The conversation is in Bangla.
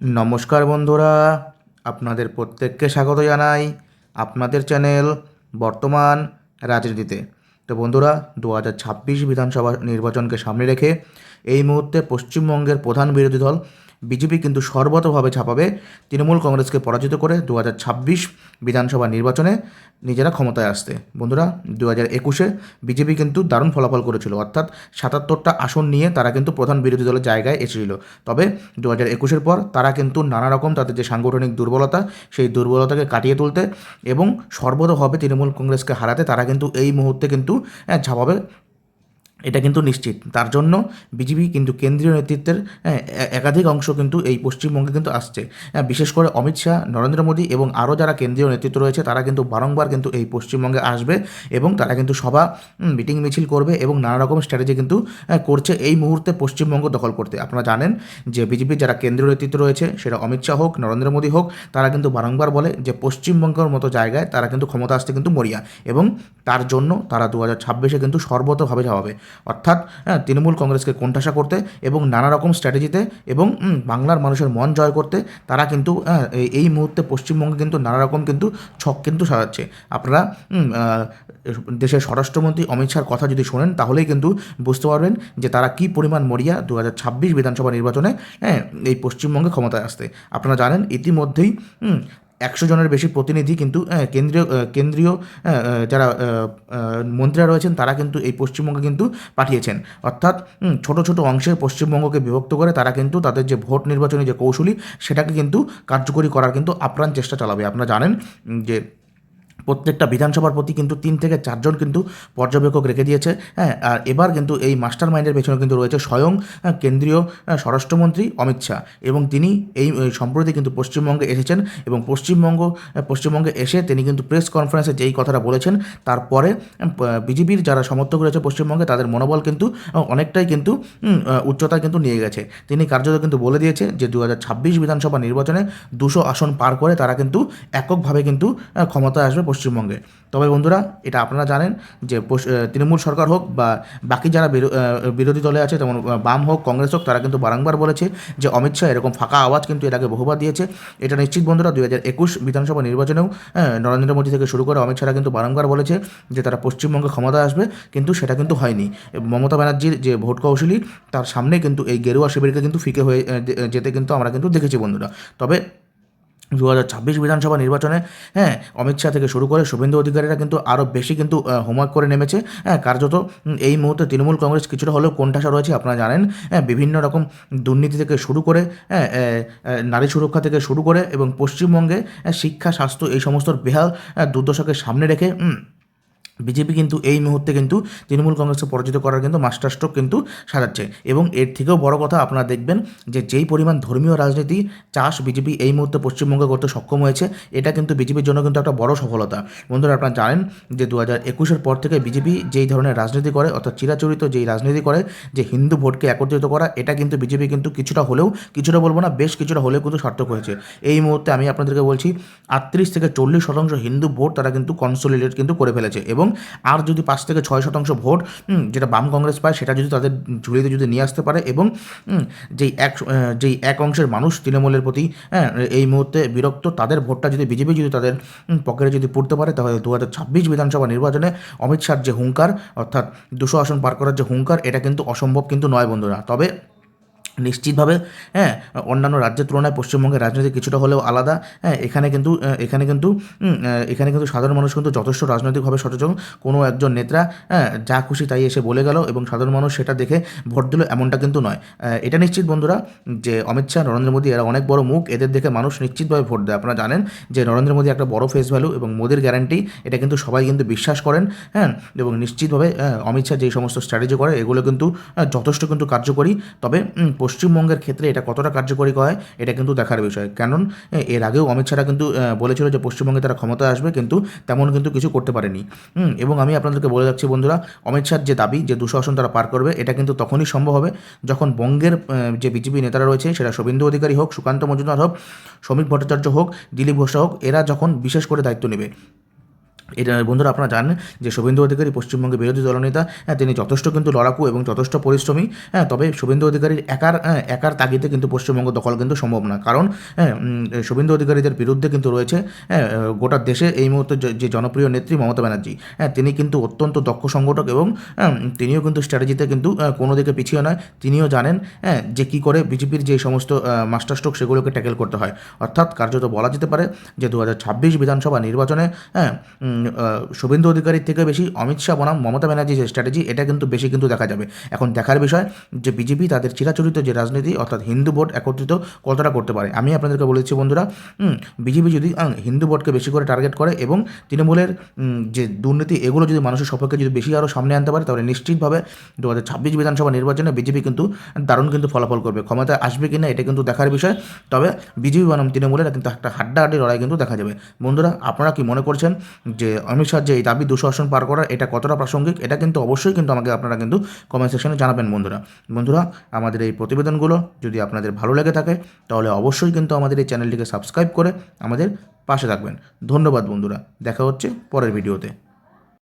নমস্কার বন্ধুরা, আপনাদের প্রত্যেককে স্বাগত জানাই আপনাদের চ্যানেল বর্তমান রাজনীতিতে। তো বন্ধুরা, দু হাজার ছাব্বিশ বিধানসভা নির্বাচনকে সামনে রেখে এই মুহূর্তে পশ্চিমবঙ্গের প্রধান বিরোধী দল বিজেপি কিন্তু সর্বতভাবে ছাপাবে। তৃণমূল কংগ্রেসকে পরাজিত করে দু হাজার ছাব্বিশ বিধানসভা নির্বাচনে নিজেরা ক্ষমতায় আসতে। বন্ধুরা দু হাজার একুশে বিজেপি কিন্তু দারুণ ফলাফল করেছিল। অর্থাৎ সাতাত্তরটা আসন নিয়ে তারা কিন্তু প্রধান বিরোধী দলের জায়গায় এসেছিল। তবে দু হাজার একুশের পর তারা কিন্তু নানা রকম তাদের যে সাংগঠনিক দুর্বলতা সেই দুর্বলতাকে কাটিয়ে তুলতে এবং সর্বতভাবে তৃণমূল কংগ্রেসকে হারাতে তারা কিন্তু এই মুহূর্তে কিন্তু হ্যাঁ, ঝাঁপাবে এটা কিন্তু নিশ্চিত। তার জন্য বিজেপি কিন্তু কেন্দ্রীয় নেতৃত্বের হ্যাঁ, একাধিক অংশ কিন্তু এই পশ্চিমবঙ্গে কিন্তু আসছে। হ্যাঁ, বিশেষ করে অমিত শাহ নরেন্দ্র মোদী এবং আরও যারা কেন্দ্রীয় নেতৃত্ব রয়েছে তারা কিন্তু বারংবার কিন্তু এই পশ্চিমবঙ্গে আসবে এবং তারা কিন্তু সভা মিটিং মিছিল করবে এবং নানা রকম স্ট্র্যাটেজি কিন্তু হ্যাঁ, করছে এই মুহূর্তে পশ্চিমবঙ্গ দখল করতে। আপনারা জানেন যে বিজেপির যারা কেন্দ্রীয় নেতৃত্ব রয়েছে সেটা অমিত শাহ হোক নরেন্দ্র মোদী হোক তারা কিন্তু বারংবার বলে যে পশ্চিমবঙ্গের মতো জায়গায় তারা কিন্তু ক্ষমতা আসতে কিন্তু মরিয়া এবং তার জন্য তারা দু হাজার ছাব্বিশে কিন্তু সর্বতভাবে যাওয়াবে অর্থাৎ হ্যাঁ, তৃণমূল কংগ্রেসকে কোণঠাসা করতে এবং নানা রকম স্ট্র্যাটেজিতে এবং বাংলার মানুষের মন জয় করতে তারা কিন্তু হ্যাঁ, এই- মুহূর্তে পশ্চিমবঙ্গে কিন্তু নানা রকম কিন্তু ছক কিন্তু সাজাচ্ছে। আপনারা দেশের স্বরাষ্ট্রমন্ত্রী অমিত শাহর কথা যদি শোনেন তাহলেই কিন্তু বুঝতে পারবেন যে তারা কি পরিমাণ মরিয়া দু হাজার ছাব্বিশ বিধানসভা নির্বাচনে হ্যাঁ এই পশ্চিমবঙ্গে ক্ষমতায় আসতে। আপনারা জানেন ইতিমধ্যেই একশো জনের বেশি প্রতিনিধি কিন্তু কেন্দ্রীয় কেন্দ্রীয় যারা মন্ত্রীরা রয়েছেন, তারা কিন্তু এই পশ্চিমবঙ্গে কিন্তু পাঠিয়েছেন। অর্থাৎ ছোট ছোট অংশে পশ্চিমবঙ্গকে বিভক্ত করে তারা কিন্তু তাদের যে ভোট নির্বাচনী যে কৌশলী, সেটাকে কিন্তু কার্যকরী করার কিন্তু আপ্রাণ চেষ্টা চালাবে। আপনারা জানেন যে প্রত্যেকটা বিধানসভার প্রতি কিন্তু তিন থেকে চারজন কিন্তু পর্যবেক্ষক রেখে দিয়েছে হ্যাঁ আর এবার কিন্তু এই মাস্টার মাইন্ডের পেছনে কিন্তু রয়েছে স্বয়ং কেন্দ্রীয় স্বরাষ্ট্রমন্ত্রী অমিত শাহ এবং তিনি এই সম্প্রতি কিন্তু পশ্চিমবঙ্গে এসেছেন এবং পশ্চিমবঙ্গ পশ্চিমবঙ্গে এসে তিনি কিন্তু প্রেস কনফারেন্সে যেই কথাটা বলেছেন, তারপরে বিজেপির যারা সমর্থক রয়েছে পশ্চিমবঙ্গে তাদের মনোবল কিন্তু অনেকটাই কিন্তু উচ্চতায় কিন্তু নিয়ে গেছে। তিনি কার্যত কিন্তু বলে দিয়েছে যে দু হাজার ছাব্বিশ বিধানসভা নির্বাচনে দুশো আসন পার করে তারা কিন্তু এককভাবে কিন্তু ক্ষমতায় আসবে পশ্চিমবঙ্গে। তবে বন্ধুরা এটা আপনারা জানেন যে তৃণমূল সরকার হোক বা বাকি যারা বিরো- বিরোধী দলে আছে আহ, বাম হোক কংগ্রেস হোক তারা কিন্তু বারংবার বলেছে যে অমিত শাহ এরকম ফাঁকা আওয়াজ কিন্তু আগে বহুবার দিয়েছে। এটা নিশ্চিত বন্ধুরা দুই হাজার একুশ বিধানসভা নির্বাচনেও নরেন্দ্র মোদী থেকে শুরু করে অমিত শাহ কিন্তু বারংবার বলেছে যে তারা পশ্চিমবঙ্গে ক্ষমতায় আসবে কিন্তু সেটা কিন্তু হয়নি। মমতা ব্যানার্জির যে ভোট কৌশলী তার সামনে কিন্তু এই গেরুয়া শিবিরকে কিন্তু ফিকে হয়ে যেতে কিন্তু আমরা কিন্তু দেখেছি বন্ধুরা। তবে দু হাজার ছাব্বিশ বিধানসভা নির্বাচনে হ্যাঁ অমিত শাহ থেকে শুরু করে শুভেন্দু অধিকারীরা কিন্তু আরও বেশি কিন্তু হোমওয়ার্ক করে নেমেছে। হ্যাঁ কার্যত এই মুহূর্তে তৃণমূল কংগ্রেস কিছুটা হলেও কোণঠাসা রয়েছে আপনারা জানেন। হ্যাঁ বিভিন্ন রকম দুর্নীতি থেকে শুরু করে হ্যাঁ নারী সুরক্ষা থেকে শুরু করে এবং পশ্চিমবঙ্গে হ্যাঁ, শিক্ষা স্বাস্থ্য এই সমস্ত বেহাল হ্যাঁ, দুর্দশাকে সামনে রেখে বিজেপি কিন্তু এই মুহূর্তে কিন্তু তৃণমূল কংগ্রেসকে পরাজিত করার কিন্তু মাস্টার স্ট্রোক কিন্তু সাজাচ্ছে এবং এর থেকেও বড় কথা আপনারা দেখবেন যে যেই পরিমাণ ধর্মীয় রাজনীতি চাষ বিজেপি এই মুহূর্তে পশ্চিমবঙ্গে করতে সক্ষম হয়েছে, এটা কিন্তু বিজেপির জন্য কিন্তু একটা বড় সফলতা। বন্ধুরা, আপনারা জানেন যে দু হাজার একুশের পর থেকে বিজেপি যেই ধরনের রাজনীতি করে, অর্থাৎ চিরাচরিত যেই রাজনীতি করে, যে হিন্দু ভোটকে একত্রিত করা, এটা কিন্তু বিজেপি কিন্তু কিছুটা হলেও, কিছুটা বলব না, বেশ কিছুটা হলেও কিন্তু সার্থক হয়েছে। এই মুহূর্তে আমি আপনাদেরকে বলছি, আটত্রিশ থেকে চল্লিশ শতাংশ হিন্দু ভোট তারা কিন্তু কনসোলিডেট কিন্তু করে ফেলেছে এবং আর যদি পাঁচ থেকে ছয় শতাংশ ভোট যেটা বাম কংগ্রেস পায়, সেটা যদি তাদের ঝুলিতে যদি নিয়ে আসতে পারে এবং যেই এক যেই এক অংশের মানুষ তৃণমূলের প্রতি হ্যাঁ এই মুহূর্তে বিরক্ত, তাদের ভোটটা যদি বিজেপি যদি তাদের পকেটে যদি পড়তে পারে, তাহলে দু হাজার ছাব্বিশ বিধানসভা নির্বাচনে অমিত শাহর যে হুঙ্কার, অর্থাৎ দুশো আসন পার করার যে হুঙ্কার, এটা কিন্তু অসম্ভব কিন্তু নয় বন্ধুরা। তবে নিশ্চিতভাবে হ্যাঁ অন্যান্য রাজ্যের তুলনায় পশ্চিমবঙ্গের রাজনীতি কিছুটা হলেও আলাদা হ্যাঁ এখানে কিন্তু এখানে কিন্তু এখানে কিন্তু সাধারণ মানুষ কিন্তু যথেষ্ট রাজনৈতিকভাবে সচেতন। কোনো একজন নেতা হ্যাঁ যা খুশি তাই এসে বলে গেল এবং সাধারণ মানুষ সেটা দেখে ভোট দিল এমনটা কিন্তু নয়। এটা নিশ্চিত বন্ধুরা যে অমিত শাহ, নরেন্দ্র মোদী এরা অনেক বড় মুখ, এদের দেখে মানুষ নিশ্চিতভাবে ভোট দেয়। আপনারা জানেন যে নরেন্দ্র মোদী একটা বড় ফেস ভ্যালু এবং মোদির গ্যারান্টি এটা কিন্তু সবাই কিন্তু বিশ্বাস করেন হ্যাঁ এবং নিশ্চিতভাবে অমিত শাহ যেই সমস্ত স্ট্র্যাটেজি করে, এগুলো কিন্তু যথেষ্ট কিন্তু কার্যকরী। তবে পশ্চিমবঙ্গের ক্ষেত্রে এটা কতটা কার্যকরী হয়, এটা কিন্তু দেখার বিষয়। কারণ এর আগেও অমিত শাহরা কিন্তু বলেছিল যে পশ্চিমবঙ্গে তারা ক্ষমতায় আসবে, কিন্তু তেমন কিন্তু কিছু করতে পারেনি। এবং আমি আপনাদেরকে বলে যাচ্ছি বন্ধুরা, অমিত শাহর যে দাবি যে দুশো আসন তারা পার করবে, এটা কিন্তু তখনই সম্ভব হবে যখন বঙ্গের যে বিজেপি নেতারা রয়েছে, সেটা শুভেন্দু অধিকারী হোক, সুকান্ত মজুমদার হোক, শ্রমিক ভট্টাচার্য হোক, দিলীপ ঘোষা হোক, এরা যখন বিশেষ করে দায়িত্ব নেবে এটা বন্ধুরা আপনারা জানেন যে শুভেন্দু অধিকারী পশ্চিমবঙ্গের বিরোধী দলনেতা হ্যাঁ তিনি যথেষ্ট কিন্তু লড়াকু এবং যথেষ্ট পরিশ্রমী হ্যাঁ তবে শুভেন্দু অধিকারীর একার হ্যাঁ, একার তাগিদে কিন্তু পশ্চিমবঙ্গ দখল কিন্তু সম্ভব না। কারণ হ্যাঁ শুভেন্দু অধিকারীদের বিরুদ্ধে কিন্তু রয়েছে গোটা দেশে এই মুহূর্তে যে- জনপ্রিয় নেত্রী মমতা ব্যানার্জি হ্যাঁ তিনি কিন্তু অত্যন্ত দক্ষ সংগঠক এবং তিনিও কিন্তু স্ট্র্যাটেজিতে কিন্তু কোনো দিকে পিছিয়ে নয়। তিনিও জানেন হ্যাঁ যে কী করে বিজেপির যে সমস্ত মাস্টার স্ট্রোক সেগুলোকে ট্যাকেল করতে হয়। অর্থাৎ কার্যত বলা যেতে পারে যে দু হাজার ছাব্বিশ বিধানসভা নির্বাচনে হ্যাঁ শুভেন্দু অধিকারীর থেকে বেশি অমিত শাহ বনাম, মমতা ব্যানার্জি যে স্ট্র্যাটেজি এটা কিন্তু বেশি কিন্তু দেখা যাবে। এখন দেখার বিষয় যে বিজেপি তাদের চিরাচরিত যে রাজনীতি, অর্থাৎ হিন্দু ভোট একত্রিত কতটা করতে পারে? আমি আপনাদেরকে বলেছি বন্ধুরা বিজেপি যদি হিন্দু ভোটকে বেশি করে টার্গেট করে এবং তৃণমূলের যে দুর্নীতি, এগুলো যদি মানুষের সপক্ষে যদি বেশি আরও সামনে আনতে পারে, তাহলে নিশ্চিতভাবে দু হাজার ছাব্বিশ বিধানসভা নির্বাচনে বিজেপি কিন্তু দারুণ কিন্তু ফলাফল করবে। ক্ষমতায় আসবে কি না এটা কিন্তু দেখার বিষয়। তবে বিজেপি বনাম তৃণমূলের কিন্তু একটা হাড্ডাহাড্ডি লড়াই কিন্তু দেখা যাবে। বন্ধুরা, আপনারা কি মনে করছেন যে অমিত শাহ যে এই দাবি দুশো আসন পার করার এটা কতটা প্রাসঙ্গিক? এটা কিন্তু অবশ্যই কিন্তু আমাকে আপনারা কিন্তু কমেন্ট সেকশনে জানাবেন বন্ধুরা। বন্ধুরা, আমাদের এই প্রতিবেদনগুলো যদি আপনাদের ভালো লেগে থাকে, তাহলে অবশ্যই কিন্তু আমাদের এই চ্যানেলটিকে সাবস্ক্রাইব করে আমাদের পাশে থাকবেন। ধন্যবাদ বন্ধুরা, দেখা হচ্ছে পরের ভিডিওতে।